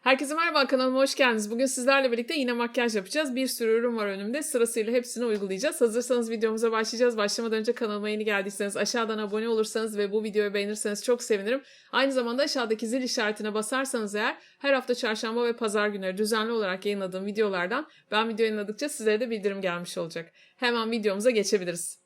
Herkese merhaba kanalıma hoş geldiniz. Bugün sizlerle birlikte yine makyaj yapacağız. Bir sürü ürün var önümde. Sırasıyla hepsini uygulayacağız. Hazırsanız videomuza başlayacağız. Başlamadan önce kanalıma yeni geldiyseniz aşağıdan abone olursanız ve bu videoyu beğenirseniz çok sevinirim. Aynı zamanda aşağıdaki zil işaretine basarsanız eğer her hafta çarşamba ve pazar günleri düzenli olarak yayınladığım videolardan ben video yayınladıkça sizlere de bildirim gelmiş olacak. Hemen videomuza geçebiliriz.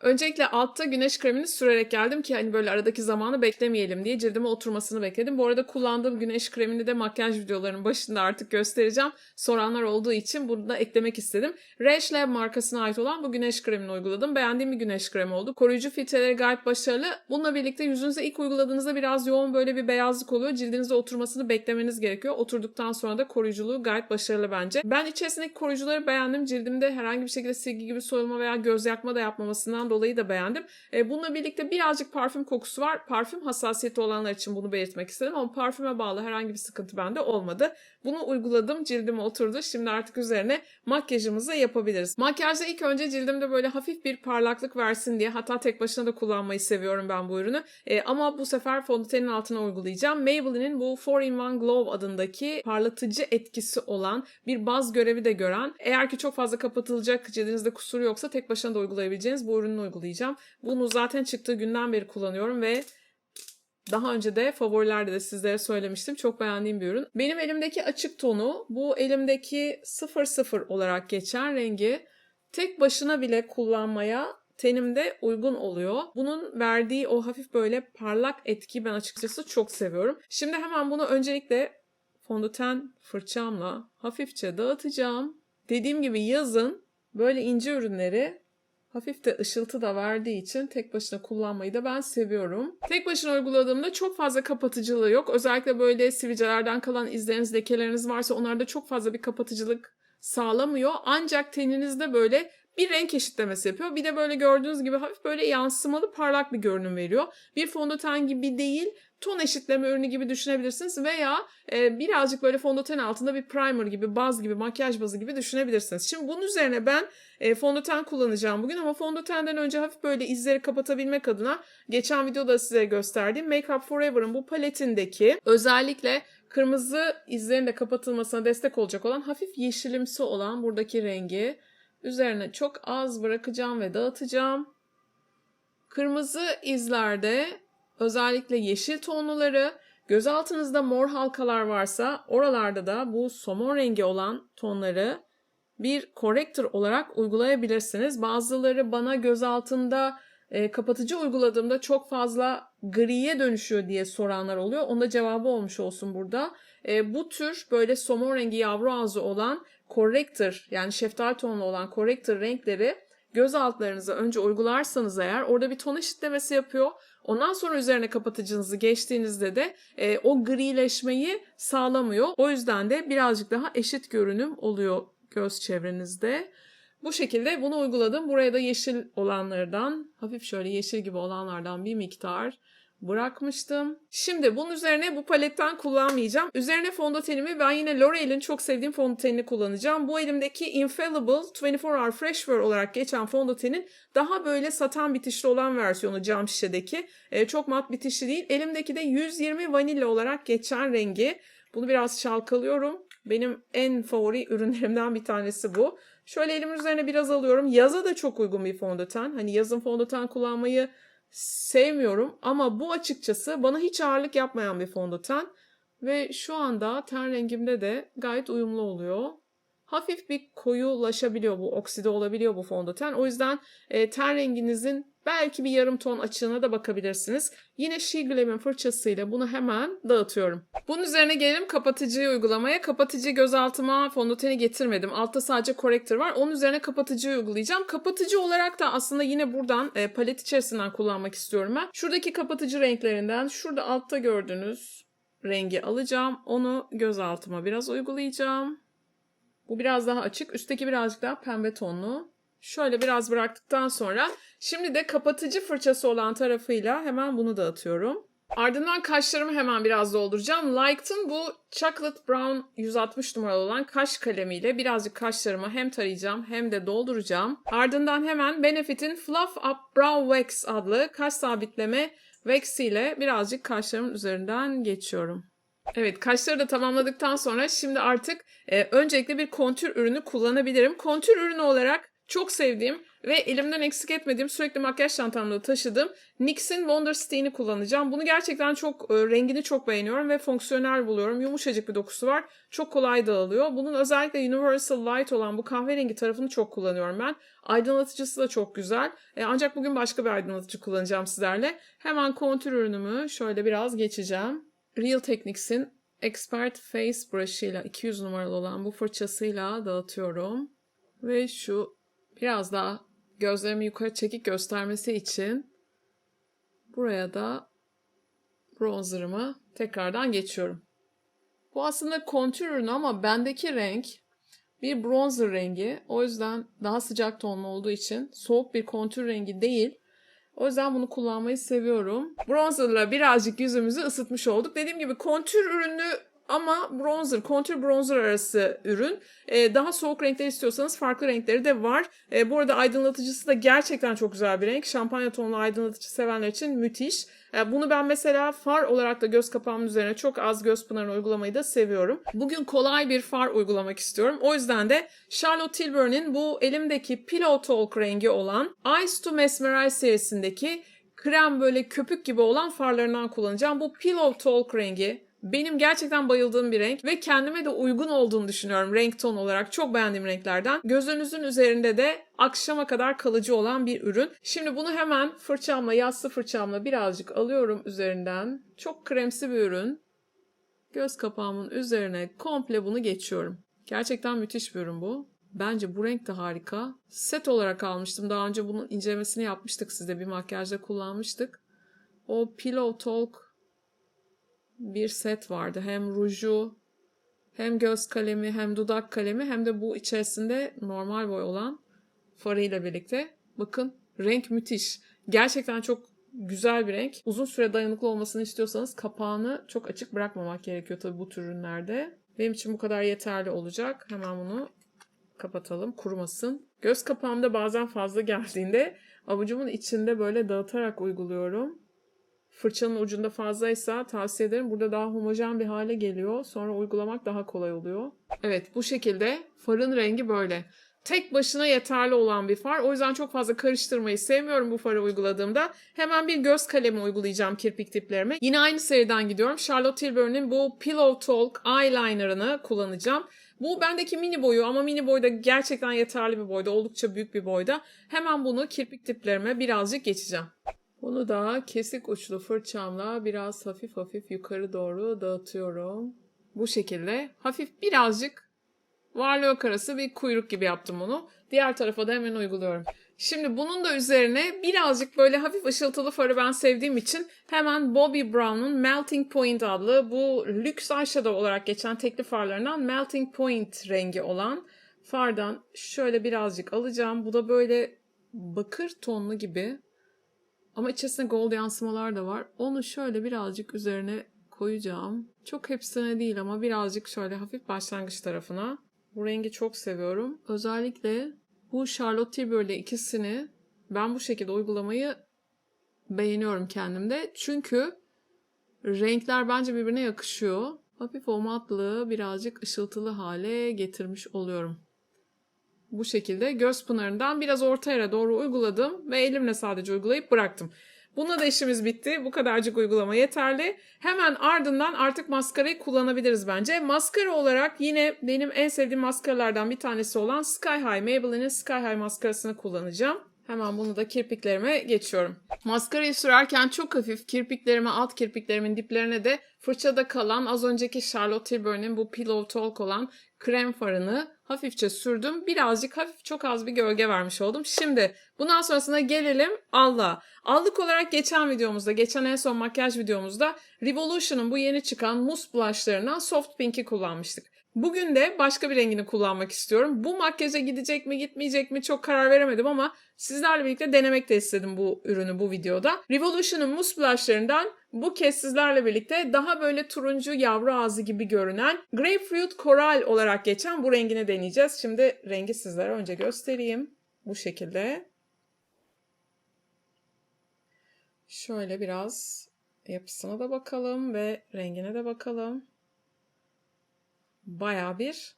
Öncelikle altta güneş kremini sürerek geldim ki hani böyle aradaki zamanı beklemeyelim diye cildime oturmasını bekledim. Bu arada kullandığım güneş kremini de makyaj videolarının başında artık göstereceğim. Soranlar olduğu için bunu da eklemek istedim. Resh Lab markasına ait olan bu güneş kremini uyguladım. Beğendiğim bir güneş kremi oldu. Koruyucu filtreleri gayet başarılı. Bununla birlikte yüzünüze ilk uyguladığınızda biraz yoğun böyle bir beyazlık oluyor. Cildinize oturmasını beklemeniz gerekiyor. Oturduktan sonra da koruyuculuğu gayet başarılı bence. Ben içerisindeki koruyucuları beğendim. Cildimde herhangi bir şekilde silgi gibi soyulma veya göz yakma da yapmamasından dolayı da beğendim. E, bununla birlikte birazcık parfüm kokusu var. Parfüm hassasiyeti olanlar için bunu belirtmek istedim ama parfüme bağlı herhangi bir sıkıntı bende olmadı. Bunu uyguladım, cildime oturdu. Şimdi artık üzerine makyajımızı yapabiliriz. Makyajda ilk önce cildimde böyle hafif bir parlaklık versin diye hatta tek başına da kullanmayı seviyorum ben bu ürünü. E, ama bu sefer fondötenin altına uygulayacağım. Maybelline'in bu 4-in-1 Glow adındaki parlatıcı etkisi olan bir baz görevi de gören eğer ki çok fazla kapatılacak cildinizde kusur yoksa tek başına da uygulayabileceğiniz bu ürünü uygulayacağım. Bunu zaten çıktığı günden beri kullanıyorum ve daha önce de favorilerde de sizlere söylemiştim. Çok beğendiğim bir ürün. Benim elimdeki açık tonu bu elimdeki 00 olarak geçen rengi tek başına bile kullanmaya tenimde uygun oluyor. Bunun verdiği o hafif böyle parlak etki ben açıkçası çok seviyorum. Şimdi hemen bunu öncelikle fondöten fırçamla hafifçe dağıtacağım. Dediğim gibi yazın böyle ince ürünleri Hafif de ışıltı da verdiği için tek başına kullanmayı da ben seviyorum. Tek başına uyguladığımda çok fazla kapatıcılığı yok. Özellikle böyle sivilcelerden kalan izleriniz, lekeleriniz varsa onlarda çok fazla bir kapatıcılık sağlamıyor. Ancak teninizde böyle bir renk eşitlemesi yapıyor. Bir de böyle gördüğünüz gibi hafif böyle yansımalı parlak bir görünüm veriyor. Bir fondöten gibi değil, ton eşitleme ürünü gibi düşünebilirsiniz veya e, birazcık böyle fondöten altında bir primer gibi, baz gibi, makyaj bazı gibi düşünebilirsiniz. Şimdi bunun üzerine ben e, fondöten kullanacağım bugün ama fondötenden önce hafif böyle izleri kapatabilmek adına geçen videoda size gösterdiğim Make Up Forever'ın bu paletindeki özellikle kırmızı izlerin de kapatılmasına destek olacak olan hafif yeşilimsi olan buradaki rengi üzerine çok az bırakacağım ve dağıtacağım. Kırmızı izlerde özellikle yeşil tonluları, göz altınızda mor halkalar varsa oralarda da bu somon rengi olan tonları bir corrector olarak uygulayabilirsiniz. Bazıları bana göz altında e, kapatıcı uyguladığımda çok fazla griye dönüşüyor diye soranlar oluyor. Onda cevabı olmuş olsun burada. E, bu tür böyle somon rengi yavru ağzı olan corrector yani şeftali tonlu olan corrector renkleri göz altlarınıza önce uygularsanız eğer orada bir ton eşitlemesi yapıyor. Ondan sonra üzerine kapatıcınızı geçtiğinizde de e, o grileşmeyi sağlamıyor. O yüzden de birazcık daha eşit görünüm oluyor göz çevrenizde. Bu şekilde bunu uyguladım. Buraya da yeşil olanlardan, hafif şöyle yeşil gibi olanlardan bir miktar bırakmıştım. Şimdi bunun üzerine bu paletten kullanmayacağım. Üzerine fondötenimi ben yine L'Oreal'in çok sevdiğim fondötenini kullanacağım. Bu elimdeki Infallible 24 Hour Fresh Wear olarak geçen fondötenin daha böyle satan bitişli olan versiyonu cam şişedeki. Ee, çok mat bitişli değil. Elimdeki de 120 vanilya olarak geçen rengi. Bunu biraz çalkalıyorum. Benim en favori ürünlerimden bir tanesi bu. Şöyle elimin üzerine biraz alıyorum. Yaza da çok uygun bir fondöten. Hani yazın fondöten kullanmayı sevmiyorum ama bu açıkçası bana hiç ağırlık yapmayan bir fondöten ve şu anda ten rengimde de gayet uyumlu oluyor. Hafif bir koyulaşabiliyor bu, okside olabiliyor bu fondöten. O yüzden e, ten renginizin belki bir yarım ton açığına da bakabilirsiniz. Yine She Glam'in fırçasıyla bunu hemen dağıtıyorum. Bunun üzerine gelelim kapatıcıyı uygulamaya. Kapatıcı gözaltıma fondöteni getirmedim. Altta sadece corrector var. Onun üzerine kapatıcıyı uygulayacağım. Kapatıcı olarak da aslında yine buradan e, palet içerisinden kullanmak istiyorum ben. Şuradaki kapatıcı renklerinden şurada altta gördüğünüz rengi alacağım. Onu gözaltıma biraz uygulayacağım. Bu biraz daha açık. Üstteki birazcık daha pembe tonlu. Şöyle biraz bıraktıktan sonra şimdi de kapatıcı fırçası olan tarafıyla hemen bunu dağıtıyorum. Ardından kaşlarımı hemen biraz dolduracağım. Liked'ın bu Chocolate Brown 160 numaralı olan kaş kalemiyle birazcık kaşlarımı hem tarayacağım hem de dolduracağım. Ardından hemen Benefit'in Fluff Up Brow Wax adlı kaş sabitleme wax ile birazcık kaşlarımın üzerinden geçiyorum. Evet kaşları da tamamladıktan sonra şimdi artık e, öncelikle bir kontür ürünü kullanabilirim. Kontür ürünü olarak çok sevdiğim ve elimden eksik etmediğim sürekli makyaj çantamda taşıdığım NYX'in Wonder Stein'i kullanacağım. Bunu gerçekten çok e, rengini çok beğeniyorum ve fonksiyonel buluyorum. Yumuşacık bir dokusu var. Çok kolay dağılıyor. Bunun özellikle Universal Light olan bu kahverengi tarafını çok kullanıyorum ben. Aydınlatıcısı da çok güzel. E, ancak bugün başka bir aydınlatıcı kullanacağım sizlerle. Hemen kontür ürünümü şöyle biraz geçeceğim. Real Techniques'in Expert Face Brush ile 200 numaralı olan bu fırçasıyla dağıtıyorum. Ve şu biraz daha gözlerimi yukarı çekik göstermesi için buraya da bronzerımı tekrardan geçiyorum. Bu aslında kontür ürünü ama bendeki renk bir bronzer rengi. O yüzden daha sıcak tonlu olduğu için soğuk bir kontür rengi değil. O yüzden bunu kullanmayı seviyorum. Bronzerla birazcık yüzümüzü ısıtmış olduk. Dediğim gibi kontür ürünü ama bronzer, kontür bronzer arası ürün. Ee, daha soğuk renkler istiyorsanız farklı renkleri de var. Ee, bu arada aydınlatıcısı da gerçekten çok güzel bir renk. Şampanya tonlu aydınlatıcı sevenler için müthiş. Ee, bunu ben mesela far olarak da göz kapağımın üzerine çok az göz pınarını uygulamayı da seviyorum. Bugün kolay bir far uygulamak istiyorum. O yüzden de Charlotte Tilbury'nin bu elimdeki Pillow Talk rengi olan Eyes to Mesmerize serisindeki krem böyle köpük gibi olan farlarından kullanacağım. Bu Pillow Talk rengi benim gerçekten bayıldığım bir renk ve kendime de uygun olduğunu düşünüyorum renk ton olarak. Çok beğendiğim renklerden. Gözünüzün üzerinde de akşama kadar kalıcı olan bir ürün. Şimdi bunu hemen fırçamla, yassı fırçamla birazcık alıyorum üzerinden. Çok kremsi bir ürün. Göz kapağımın üzerine komple bunu geçiyorum. Gerçekten müthiş bir ürün bu. Bence bu renk de harika. Set olarak almıştım. Daha önce bunun incelemesini yapmıştık sizde. Bir makyajda kullanmıştık. O Pillow Talk bir set vardı. Hem ruju, hem göz kalemi, hem dudak kalemi, hem de bu içerisinde normal boy olan farıyla birlikte. Bakın renk müthiş. Gerçekten çok güzel bir renk. Uzun süre dayanıklı olmasını istiyorsanız kapağını çok açık bırakmamak gerekiyor tabii bu tür ürünlerde. Benim için bu kadar yeterli olacak. Hemen bunu kapatalım kurumasın. Göz kapağımda bazen fazla geldiğinde avucumun içinde böyle dağıtarak uyguluyorum. Fırçanın ucunda fazlaysa tavsiye ederim. Burada daha homojen bir hale geliyor. Sonra uygulamak daha kolay oluyor. Evet bu şekilde farın rengi böyle. Tek başına yeterli olan bir far. O yüzden çok fazla karıştırmayı sevmiyorum bu farı uyguladığımda. Hemen bir göz kalemi uygulayacağım kirpik diplerime. Yine aynı seriden gidiyorum. Charlotte Tilbury'nin bu Pillow Talk eyeliner'ını kullanacağım. Bu bendeki mini boyu ama mini boyda gerçekten yeterli bir boyda. Oldukça büyük bir boyda. Hemen bunu kirpik diplerime birazcık geçeceğim. Bunu da kesik uçlu fırçamla biraz hafif hafif yukarı doğru dağıtıyorum. Bu şekilde hafif birazcık varlığı arası bir kuyruk gibi yaptım onu. Diğer tarafa da hemen uyguluyorum. Şimdi bunun da üzerine birazcık böyle hafif ışıltılı farı ben sevdiğim için hemen Bobbi Brown'un Melting Point adlı bu lüks eyeshadow olarak geçen tekli farlarından Melting Point rengi olan fardan şöyle birazcık alacağım. Bu da böyle bakır tonlu gibi ama içerisinde gold yansımalar da var. Onu şöyle birazcık üzerine koyacağım. Çok hepsine değil ama birazcık şöyle hafif başlangıç tarafına. Bu rengi çok seviyorum. Özellikle bu Charlotte Tilbury'le ikisini ben bu şekilde uygulamayı beğeniyorum kendimde. Çünkü renkler bence birbirine yakışıyor. Hafif o matlığı birazcık ışıltılı hale getirmiş oluyorum. Bu şekilde göz pınarından biraz orta yere doğru uyguladım ve elimle sadece uygulayıp bıraktım. Buna da işimiz bitti. Bu kadarcık uygulama yeterli. Hemen ardından artık maskarayı kullanabiliriz bence. Maskara olarak yine benim en sevdiğim maskaralardan bir tanesi olan Sky High. Maybelline'in Sky High maskarasını kullanacağım. Hemen bunu da kirpiklerime geçiyorum. Maskarayı sürerken çok hafif kirpiklerime, alt kirpiklerimin diplerine de fırçada kalan az önceki Charlotte Tilbury'nin bu Pillow Talk olan krem farını hafifçe sürdüm. Birazcık hafif çok az bir gölge vermiş oldum. Şimdi bundan sonrasında gelelim Allah. Allık olarak geçen videomuzda, geçen en son makyaj videomuzda Revolution'un bu yeni çıkan mousse blushlarından Soft Pink'i kullanmıştık. Bugün de başka bir rengini kullanmak istiyorum. Bu makyaja gidecek mi gitmeyecek mi çok karar veremedim ama sizlerle birlikte denemek de istedim bu ürünü bu videoda. Revolution'un mousse blushlarından bu kez sizlerle birlikte daha böyle turuncu yavru ağzı gibi görünen Grapefruit Coral olarak geçen bu rengini deneyeceğiz. Şimdi rengi sizlere önce göstereyim. Bu şekilde. Şöyle biraz yapısına da bakalım ve rengine de bakalım. Baya bir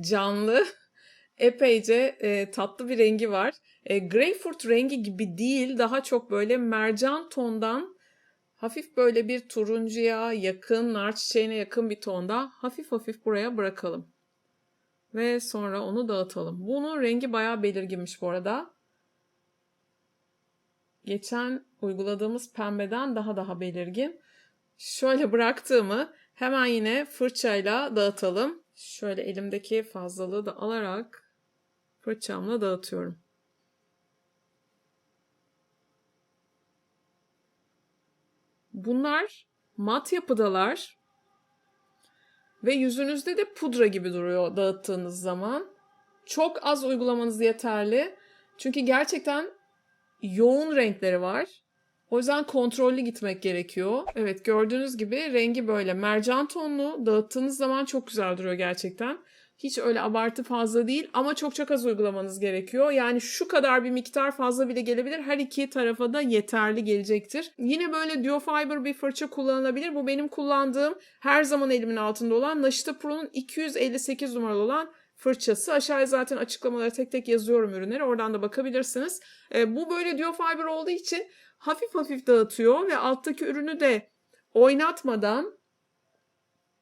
canlı, epeyce e, tatlı bir rengi var. E, greyfurt rengi gibi değil, daha çok böyle mercan tondan hafif böyle bir turuncuya yakın, nar çiçeğine yakın bir tonda hafif hafif buraya bırakalım. Ve sonra onu dağıtalım. Bunun rengi bayağı belirginmiş bu arada. Geçen uyguladığımız pembeden daha daha belirgin. Şöyle bıraktığımı hemen yine fırçayla dağıtalım. Şöyle elimdeki fazlalığı da alarak fırçamla dağıtıyorum. Bunlar mat yapıdalar ve yüzünüzde de pudra gibi duruyor dağıttığınız zaman. Çok az uygulamanız yeterli. Çünkü gerçekten yoğun renkleri var. O yüzden kontrollü gitmek gerekiyor. Evet gördüğünüz gibi rengi böyle mercan tonlu. Dağıttığınız zaman çok güzel duruyor gerçekten. Hiç öyle abartı fazla değil ama çok çok az uygulamanız gerekiyor. Yani şu kadar bir miktar fazla bile gelebilir. Her iki tarafa da yeterli gelecektir. Yine böyle Duo Fiber bir fırça kullanılabilir. Bu benim kullandığım her zaman elimin altında olan Naşita Pro'nun 258 numaralı olan fırçası. Aşağıya zaten açıklamaları tek tek yazıyorum ürünleri. Oradan da bakabilirsiniz. E, bu böyle Duo Fiber olduğu için hafif hafif dağıtıyor ve alttaki ürünü de oynatmadan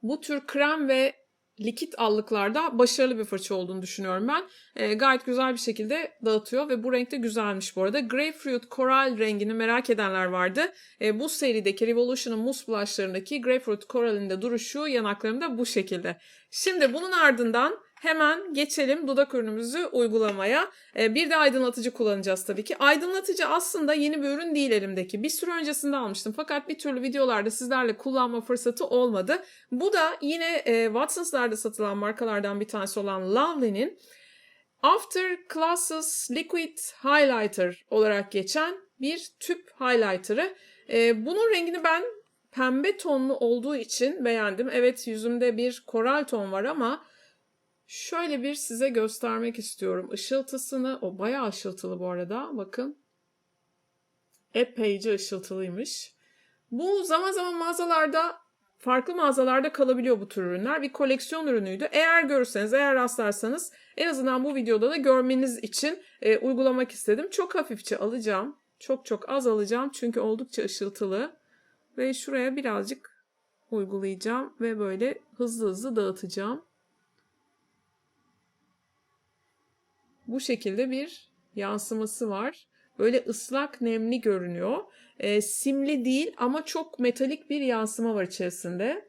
bu tür krem ve likit allıklarda başarılı bir fırça olduğunu düşünüyorum ben. E, gayet güzel bir şekilde dağıtıyor ve bu renk de güzelmiş bu arada. Grapefruit Coral rengini merak edenler vardı. E, bu serideki Revolution'ın mousse blushlarındaki Grapefruit Coral'in de duruşu yanaklarımda bu şekilde. Şimdi bunun ardından hemen geçelim dudak ürünümüzü uygulamaya. Ee, bir de aydınlatıcı kullanacağız tabii ki. Aydınlatıcı aslında yeni bir ürün değil elimdeki. Bir süre öncesinde almıştım fakat bir türlü videolarda sizlerle kullanma fırsatı olmadı. Bu da yine e, Watsons'larda satılan markalardan bir tanesi olan Lovely'nin After Classes Liquid Highlighter olarak geçen bir tüp highlighter'ı. E, bunun rengini ben pembe tonlu olduğu için beğendim. Evet yüzümde bir koral ton var ama Şöyle bir size göstermek istiyorum ışıltısını. O bayağı ışıltılı bu arada. Bakın. Epeyce ışıltılıymış. Bu zaman zaman mağazalarda farklı mağazalarda kalabiliyor bu tür ürünler. Bir koleksiyon ürünüydü. Eğer görürseniz, eğer rastlarsanız en azından bu videoda da görmeniz için e, uygulamak istedim. Çok hafifçe alacağım. Çok çok az alacağım çünkü oldukça ışıltılı. Ve şuraya birazcık uygulayacağım ve böyle hızlı hızlı dağıtacağım. Bu şekilde bir yansıması var. Böyle ıslak nemli görünüyor. E, simli değil ama çok metalik bir yansıma var içerisinde.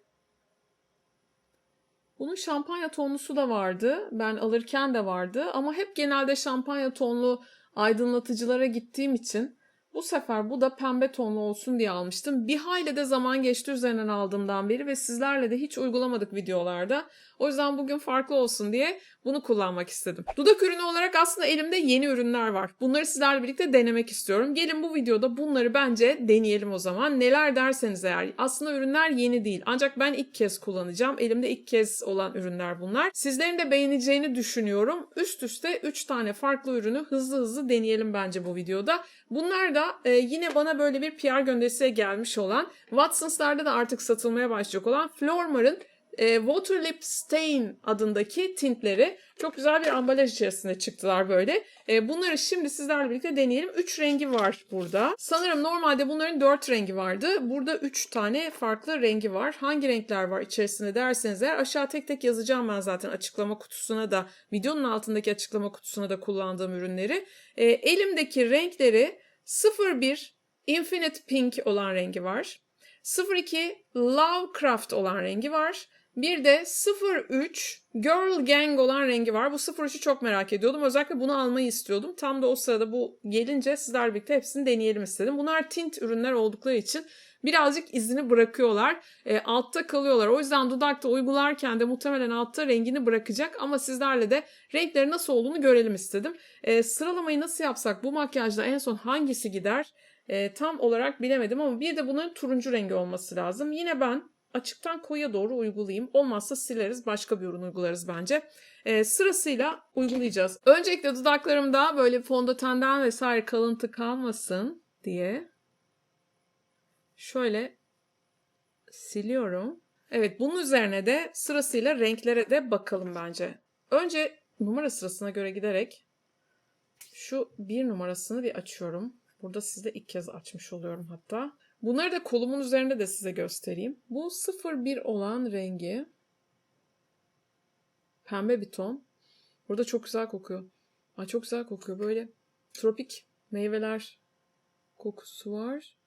Bunun şampanya tonlusu da vardı. Ben alırken de vardı ama hep genelde şampanya tonlu aydınlatıcılara gittiğim için bu sefer bu da pembe tonlu olsun diye almıştım. Bir hayli de zaman geçti üzerinden aldığımdan beri ve sizlerle de hiç uygulamadık videolarda. O yüzden bugün farklı olsun diye bunu kullanmak istedim. Dudak ürünü olarak aslında elimde yeni ürünler var. Bunları sizlerle birlikte denemek istiyorum. Gelin bu videoda bunları bence deneyelim o zaman. Neler derseniz eğer. Aslında ürünler yeni değil. Ancak ben ilk kez kullanacağım. Elimde ilk kez olan ürünler bunlar. Sizlerin de beğeneceğini düşünüyorum. Üst üste 3 tane farklı ürünü hızlı hızlı deneyelim bence bu videoda. Bunlar da e, yine bana böyle bir PR gönderisiye gelmiş olan Watsons'larda da artık satılmaya başlayacak olan Flormar'ın e, Water Lip Stain adındaki tintleri çok güzel bir ambalaj içerisinde çıktılar böyle. E, bunları şimdi sizlerle birlikte deneyelim. 3 rengi var burada. Sanırım normalde bunların 4 rengi vardı. Burada 3 tane farklı rengi var. Hangi renkler var içerisinde derseniz eğer aşağı tek tek yazacağım ben zaten açıklama kutusuna da videonun altındaki açıklama kutusuna da kullandığım ürünleri. E, elimdeki renkleri 01 Infinite Pink olan rengi var. 02 Lovecraft olan rengi var. Bir de 03 Girl Gang olan rengi var. Bu 03'ü çok merak ediyordum. Özellikle bunu almayı istiyordum. Tam da o sırada bu gelince sizler birlikte hepsini deneyelim istedim. Bunlar tint ürünler oldukları için birazcık izini bırakıyorlar. E, altta kalıyorlar. O yüzden dudakta uygularken de muhtemelen altta rengini bırakacak. Ama sizlerle de renkleri nasıl olduğunu görelim istedim. E, sıralamayı nasıl yapsak bu makyajda en son hangisi gider? E, tam olarak bilemedim ama bir de bunun turuncu rengi olması lazım. Yine ben açıktan koyuya doğru uygulayayım. Olmazsa sileriz başka bir ürün uygularız bence. Ee, sırasıyla uygulayacağız. Öncelikle dudaklarımda böyle fondötenden vesaire kalıntı kalmasın diye şöyle siliyorum. Evet bunun üzerine de sırasıyla renklere de bakalım bence. Önce numara sırasına göre giderek şu bir numarasını bir açıyorum. Burada sizde ilk kez açmış oluyorum hatta. Bunları da kolumun üzerinde de size göstereyim. Bu 01 olan rengi pembe bir ton. Burada çok güzel kokuyor. Ay çok güzel kokuyor. Böyle tropik meyveler kokusu var.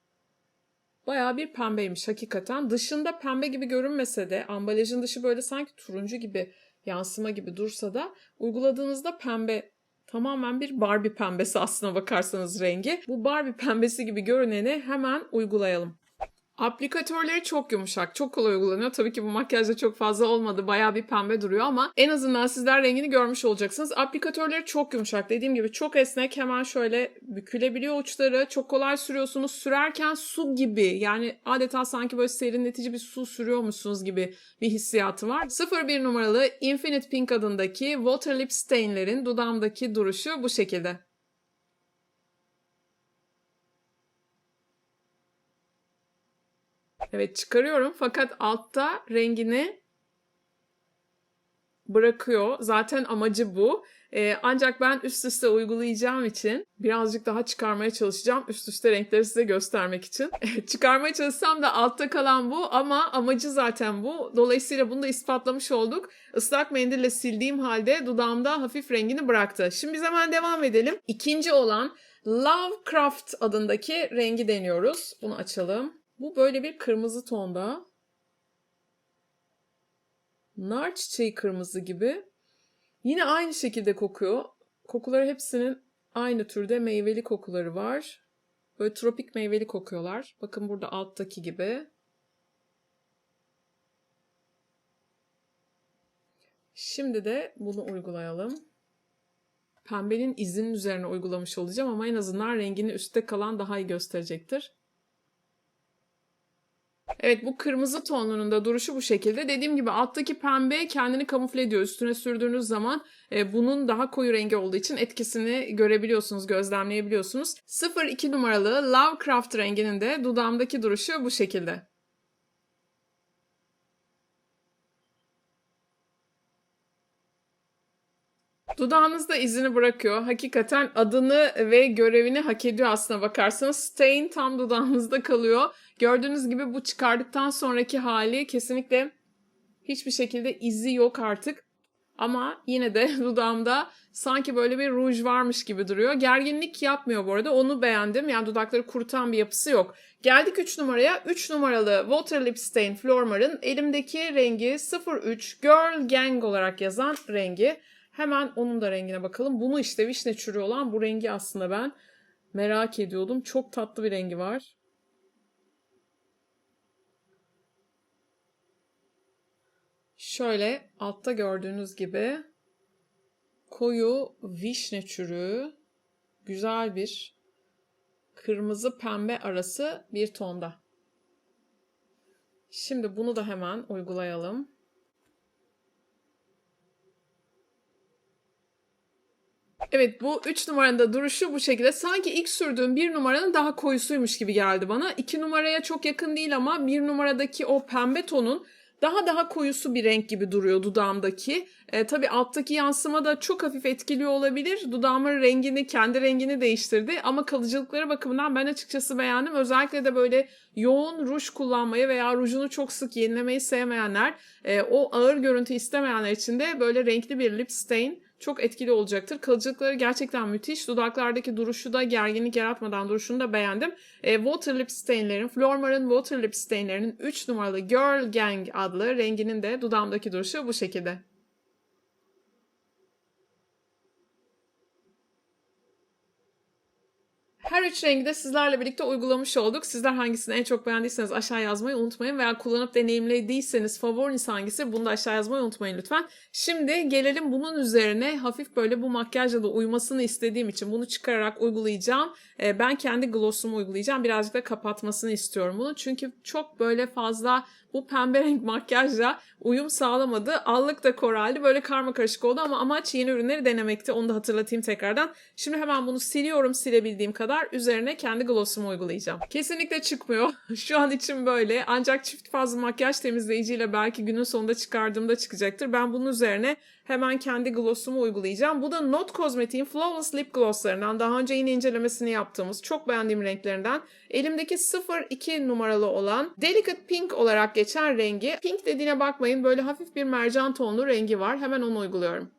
Bayağı bir pembeymiş hakikaten. Dışında pembe gibi görünmese de ambalajın dışı böyle sanki turuncu gibi yansıma gibi dursa da uyguladığınızda pembe tamamen bir Barbie pembesi aslına bakarsanız rengi. Bu Barbie pembesi gibi görüneni hemen uygulayalım. Aplikatörleri çok yumuşak, çok kolay uygulanıyor. Tabii ki bu makyajda çok fazla olmadı. Bayağı bir pembe duruyor ama en azından sizler rengini görmüş olacaksınız. Aplikatörleri çok yumuşak. Dediğim gibi çok esnek. Hemen şöyle bükülebiliyor uçları. Çok kolay sürüyorsunuz. Sürerken su gibi yani adeta sanki böyle serinletici bir su sürüyormuşsunuz gibi bir hissiyatı var. 01 numaralı Infinite Pink adındaki Water Lip Stain'lerin dudağımdaki duruşu bu şekilde. Evet çıkarıyorum fakat altta rengini bırakıyor. Zaten amacı bu. Ee, ancak ben üst üste uygulayacağım için birazcık daha çıkarmaya çalışacağım. Üst üste renkleri size göstermek için. çıkarmaya çalışsam da altta kalan bu ama amacı zaten bu. Dolayısıyla bunu da ispatlamış olduk. Islak mendille sildiğim halde dudağımda hafif rengini bıraktı. Şimdi biz hemen devam edelim. İkinci olan Lovecraft adındaki rengi deniyoruz. Bunu açalım. Bu böyle bir kırmızı tonda. Nar çiçeği kırmızı gibi. Yine aynı şekilde kokuyor. Kokuları hepsinin aynı türde meyveli kokuları var. Böyle tropik meyveli kokuyorlar. Bakın burada alttaki gibi. Şimdi de bunu uygulayalım. Pembenin izinin üzerine uygulamış olacağım ama en azından rengini üstte kalan daha iyi gösterecektir. Evet bu kırmızı tonunun da duruşu bu şekilde. Dediğim gibi alttaki pembe kendini kamufle ediyor. Üstüne sürdüğünüz zaman e, bunun daha koyu rengi olduğu için etkisini görebiliyorsunuz, gözlemleyebiliyorsunuz. 02 numaralı Lovecraft renginin de dudağımdaki duruşu bu şekilde. Dudağınızda izini bırakıyor. Hakikaten adını ve görevini hak ediyor aslına bakarsanız. Stain tam dudağınızda kalıyor. Gördüğünüz gibi bu çıkardıktan sonraki hali kesinlikle hiçbir şekilde izi yok artık. Ama yine de dudağımda sanki böyle bir ruj varmış gibi duruyor. Gerginlik yapmıyor bu arada. Onu beğendim. Yani dudakları kurutan bir yapısı yok. Geldik 3 numaraya. 3 numaralı Water Lip Stain Flormar'ın elimdeki rengi 03 Girl Gang olarak yazan rengi. Hemen onun da rengine bakalım. Bunu işte vişne çürüğü olan bu rengi aslında ben merak ediyordum. Çok tatlı bir rengi var. Şöyle altta gördüğünüz gibi koyu vişne çürüğü güzel bir kırmızı pembe arası bir tonda. Şimdi bunu da hemen uygulayalım. Evet bu 3 numaranın da duruşu bu şekilde. Sanki ilk sürdüğüm bir numaranın daha koyusuymuş gibi geldi bana. 2 numaraya çok yakın değil ama bir numaradaki o pembe tonun daha daha koyusu bir renk gibi duruyor dudağımdaki. E, tabii alttaki yansıma da çok hafif etkiliyor olabilir. Dudağımın rengini, kendi rengini değiştirdi. Ama kalıcılıkları bakımından ben açıkçası beğendim. Özellikle de böyle yoğun ruj kullanmayı veya rujunu çok sık yenilemeyi sevmeyenler, e, o ağır görüntü istemeyenler için de böyle renkli bir lip stain çok etkili olacaktır. Kalıcılıkları gerçekten müthiş. Dudaklardaki duruşu da gerginlik yaratmadan duruşunu da beğendim. E, Water Lip Stain'lerin, Flormar'ın Water Lip Stain'lerinin 3 numaralı Girl Gang adlı renginin de dudağımdaki duruşu bu şekilde. Her üç rengi de sizlerle birlikte uygulamış olduk. Sizler hangisini en çok beğendiyseniz aşağı yazmayı unutmayın veya kullanıp deneyimlediyseniz favoriniz hangisi bunu da aşağı yazmayı unutmayın lütfen. Şimdi gelelim bunun üzerine hafif böyle bu makyajla da uymasını istediğim için bunu çıkararak uygulayacağım. Ee, ben kendi glossumu uygulayacağım. Birazcık da kapatmasını istiyorum bunu. Çünkü çok böyle fazla bu pembe renk makyajla uyum sağlamadı. Allık da koraldi. Böyle karma karışık oldu ama amaç yeni ürünleri denemekti. Onu da hatırlatayım tekrardan. Şimdi hemen bunu siliyorum silebildiğim kadar kadar üzerine kendi glossumu uygulayacağım. Kesinlikle çıkmıyor. Şu an için böyle. Ancak çift fazla makyaj temizleyiciyle belki günün sonunda çıkardığımda çıkacaktır. Ben bunun üzerine hemen kendi glossumu uygulayacağım. Bu da Not Cosmetic'in Flawless Lip Glosslarından. Daha önce yine incelemesini yaptığımız çok beğendiğim renklerinden. Elimdeki 02 numaralı olan Delicate Pink olarak geçen rengi. Pink dediğine bakmayın böyle hafif bir mercan tonlu rengi var. Hemen onu uyguluyorum.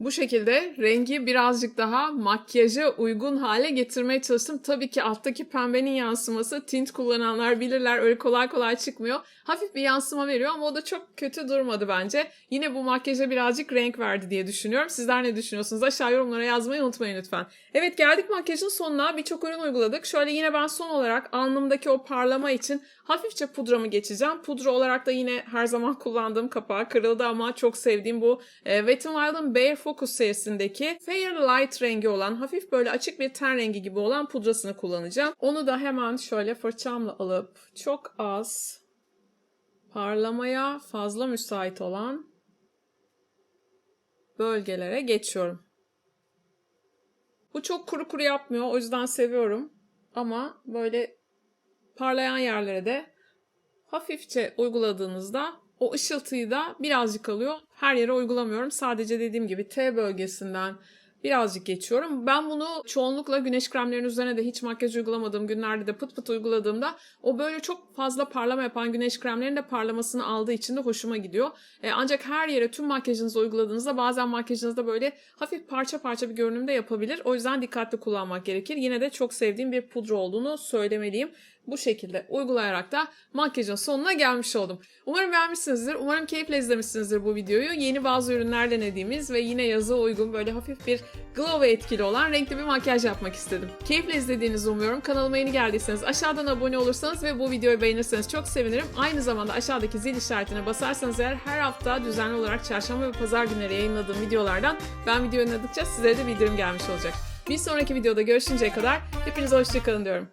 Bu şekilde rengi birazcık daha makyaja uygun hale getirmeye çalıştım. Tabii ki alttaki pembenin yansıması tint kullananlar bilirler öyle kolay kolay çıkmıyor. Hafif bir yansıma veriyor ama o da çok kötü durmadı bence. Yine bu makyaja birazcık renk verdi diye düşünüyorum. Sizler ne düşünüyorsunuz? Aşağı yorumlara yazmayı unutmayın lütfen. Evet geldik makyajın sonuna. Birçok ürün uyguladık. Şöyle yine ben son olarak alnımdaki o parlama için hafifçe pudramı geçeceğim. Pudra olarak da yine her zaman kullandığım kapağı kırıldı ama çok sevdiğim bu e, Wet n Wild'ın Bare Focus serisindeki Fair Light rengi olan hafif böyle açık bir ten rengi gibi olan pudrasını kullanacağım. Onu da hemen şöyle fırçamla alıp çok az parlamaya fazla müsait olan bölgelere geçiyorum. Bu çok kuru kuru yapmıyor. O yüzden seviyorum. Ama böyle parlayan yerlere de hafifçe uyguladığınızda o ışıltıyı da birazcık alıyor. Her yere uygulamıyorum. Sadece dediğim gibi T bölgesinden birazcık geçiyorum. Ben bunu çoğunlukla güneş kremlerinin üzerine de hiç makyaj uygulamadığım günlerde de pıt pıt uyguladığımda o böyle çok fazla parlama yapan güneş kremlerinin de parlamasını aldığı için de hoşuma gidiyor. E, ancak her yere tüm makyajınızı uyguladığınızda bazen makyajınızda böyle hafif parça parça bir görünümde yapabilir. O yüzden dikkatli kullanmak gerekir. Yine de çok sevdiğim bir pudra olduğunu söylemeliyim. Bu şekilde uygulayarak da makyajın sonuna gelmiş oldum. Umarım beğenmişsinizdir. Umarım keyifle izlemişsinizdir bu videoyu. Yeni bazı ürünler denediğimiz ve yine yaza uygun böyle hafif bir glow etkili olan renkli bir makyaj yapmak istedim. Keyifle izlediğinizi umuyorum. Kanalıma yeni geldiyseniz aşağıdan abone olursanız ve bu videoyu beğenirseniz çok sevinirim. Aynı zamanda aşağıdaki zil işaretine basarsanız eğer her hafta düzenli olarak çarşamba ve pazar günleri yayınladığım videolardan ben video yayınladıkça sizlere de bildirim gelmiş olacak. Bir sonraki videoda görüşünceye kadar hepinize hoşçakalın diyorum.